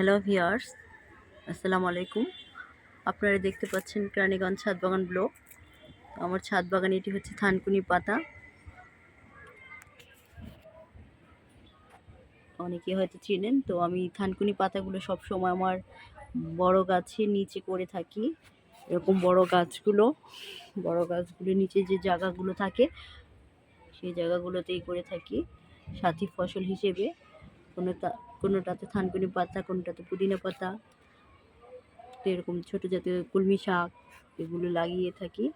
Hello viewers আসসালামু আলাইকুম আপনারা দেখতে পাচ্ছেন কেরানীগঞ্জ ছাদ বাগান ব্লক আমার ছাদ বাগান এটি হচ্ছে থানকুনি পাতা। অনেকে হয়তো চেনেন, তো আমি থানকুনি পাতাগুলো সব সময় আমার বড় গাছের নিচে করে থাকি। এরকম বড় গাছগুলো, বড় গাছগুলোর নিচে যে জায়গাগুলো থাকে, সেই জায়গাগুলোতেই করে থাকি। সাথী ফসল হিসেবে। কোনোটা কোনোটাতে থানকুনি পাতা, কোনোটাতে পুদিনা পাতা, এরকম ছোটো জাতীয় কলমি শাক, এগুলো লাগিয়ে থাকি।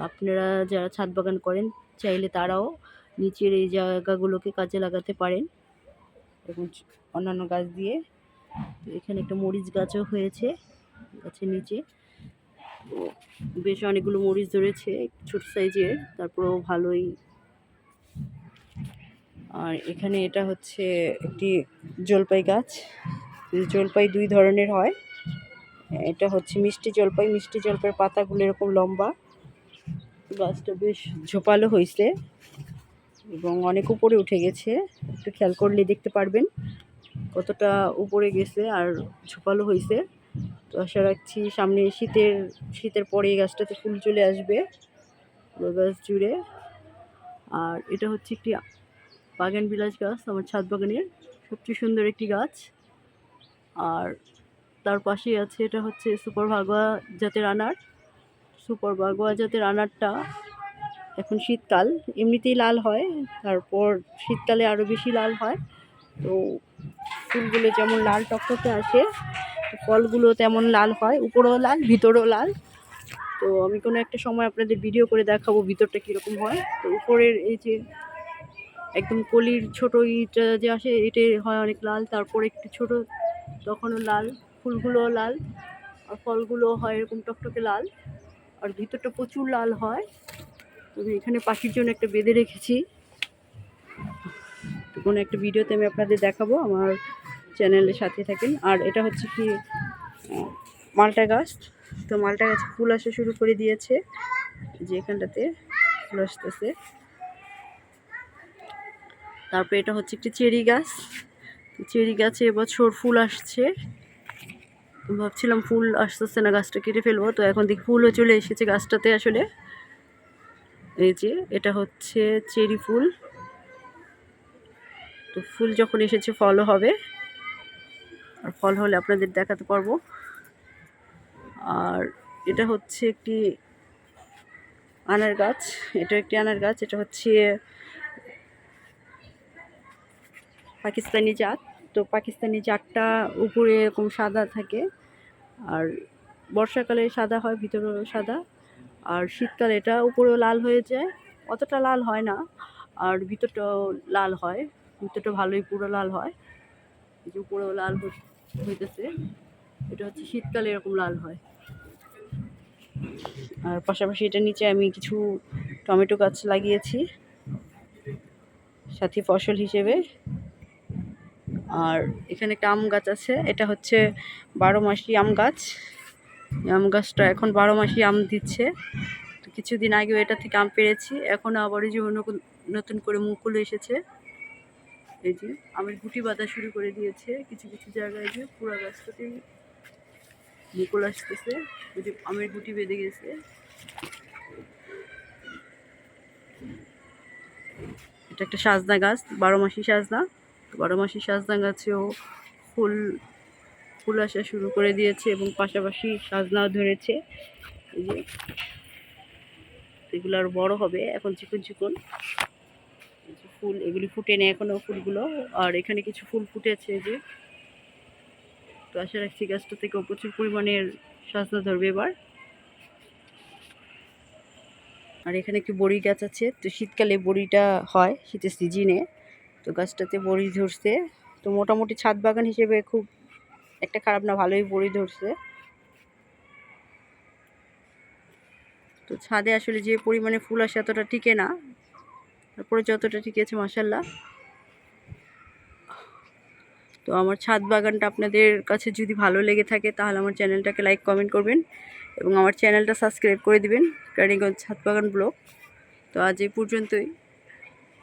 আপনারা যারা ছাদ বাগান করেন, চাইলে তারাও নিচের এই জায়গাগুলোকে কাজে লাগাতে পারেন। এবং অন্যান্য গাছ দিয়ে। এখানে একটা মরিচ গাছও হয়েছে গাছের নিচে। বেশ অনেকগুলো মরিচ ধরেছে, ছোট সাইজের, তারপরেও ভালোই। আর এখানে এটা হচ্ছে একটি জলপাই গাছ। জলপাই দুই ধরনের হয়। এটা হচ্ছে মিষ্টি জলপাই। মিষ্টি জলপাইয়ের পাতাগুলো এরকম লম্বা। গাছটা বেশ ঝোপালো হয়েছে এবং অনেক উপরে উঠে গেছে। একটু খেয়াল করলে দেখতে পারবেন কতটা উপরে গেছে আর ঝোপালো হয়েছে। তো আশা রাখছি সামনে শীতের শীতের পরে এই গাছটাতে ফুল চলে আসবে। গাছ জুড়ে। আর এটা হচ্ছে একটি বাগান বিলাস গাছ, আমার ছাদ বাগানের। সবচেয়ে সুন্দর একটি গাছ। আর তার পাশেই আছে, এটা হচ্ছে সুপার ভাগোয়া জাতের আনার। সুপার ভাগোয়া জাতের আনারটা এখন শীতকাল, এমনিতেই লাল হয়, তারপর শীতকালে আরও বেশি লাল হয়। তো ফুলগুলো যেমন লাল টকটকে আসে ফলগুলো তেমন লাল হয়, উপরেও লাল, ভিতরেও লাল। তো আমি কোনো একটা সময় আপনাদের ভিডিও করে দেখাবো ভিতরটা কীরকম হয়। তো উপরের এই যে একদম কলির ছোট ইটা যে আসে, এটা হয় অনেক লাল, তারপর একটু ছোট, তখনও লাল, ফুলগুলোও লাল, আর ফলগুলো হয় এরকম টকটকে লাল, আর ভিতরটা প্রচুর লাল হয়। আমি এখানে পাখির জন্য একটা বেঁধে রেখেছি। কোনো একটা ভিডিওতে আমি আপনাদের দেখাবো, আমার চ্যানেলের সাথে থাকেন। আর এটা হচ্ছে কি মালটা গাছ। তো মালটা গাছে ফুল আসা শুরু করে দিয়েছে, যে এখানটাতে ফুল আসতেছে। তারপরে এটা হচ্ছে একটি চেরি গাছ। চেরি গাছে এবছর ফুল আসছে। ভাবছিলাম ফুল আসতে আসতেছে না, গাছটা কেটে ফেলব। তো এখন দেখি ফুলও চলে এসেছে গাছটাতে আসলে। এই যে এটা হচ্ছে চেরি ফুল। তো ফুল যখন এসেছে ফলও হবে। আর ফল হলে আপনাদের দেখাতে পারব। আর এটা হচ্ছে একটি আনার গাছ। এটা একটি আনার গাছ। এটা হচ্ছে পাকিস্তানি জাত। তো পাকিস্তানি জাতটা উপরে এরকম সাদা থাকে। আর বর্ষাকালে সাদা হয়, ভিতরেও সাদা। আর শীতকালে এটা উপরেও লাল হয়ে যায়। অতটা লাল হয় না, আর ভিতরটাও লাল হয়। ভিতরটা ভালোই পুরো লাল হয়। যে উপরেও লাল হইতেছে। এটা হচ্ছে শীতকালে এরকম লাল হয়। আর পাশাপাশি এটা নিচে আমি কিছু টমেটো গাছ লাগিয়েছি। সাথী ফসল হিসেবে। আর এখানে একটা আম গাছ আছে, এটা হচ্ছে বারো মাসি আম গাছ। আম গাছটা এখন বারো মাসি আম দিচ্ছে। কিছুদিন আগেও এটা থেকে আম পেরেছি, এখন আবার যে নতুন করে মুকুল এসেছে। এই যে আমের গুটি বাঁধা শুরু করে দিয়েছে, কিছু কিছু জায়গায় যে পুরো গাছটাতেই মুকুল আসতেছে। যে আমের গুটি বেঁধে গেছে। এটা একটা সাজনা গাছ, বারো মাসি সাজনা। বারো মাসি সাজনা গাছেও ফুল ফুল আসা শুরু করে দিয়েছে এবং পাশাপাশি সাজনাও ধরেছে। যে এগুলো আরও বড়ো হবে, এখন চিকন চিকন। ফুল, এগুলি ফুটে নেই এখনও ফুলগুলো। আর এখানে কিছু ফুল ফুটেছে যে, তো আশা রাখছি গাছটা থেকেও প্রচুর পরিমাণের সাজনা ধরবে এবার। আর এখানে একটি বড়ি গাছ আছে, তো শীতকালে বড়িটা হয়, শীতের সিজনে। তো গাছটাতে বড়ি ধরছে। তো মোটামুটি ছাদ বাগান হিসেবে খুব একটা খারাপ না, ভালোই বড়ি ধরছে। তো ছাদে আসলে যে পরিমাণে ফুল আসে এতটা টিকে না। তারপরে যতটা টিকেছে মাসাল্লাহ তো আমার ছাদ বাগানটা আপনাদের কাছে যদি ভালো লেগে থাকে, তাহলে আমার চ্যানেলটাকে লাইক, কমেন্ট করবেন এবং আমার চ্যানেলটা সাবস্ক্রাইব করে দিবেন, রানীগঞ্জ ছাদ বাগান ব্লগ। তো আজ এই পর্যন্তই।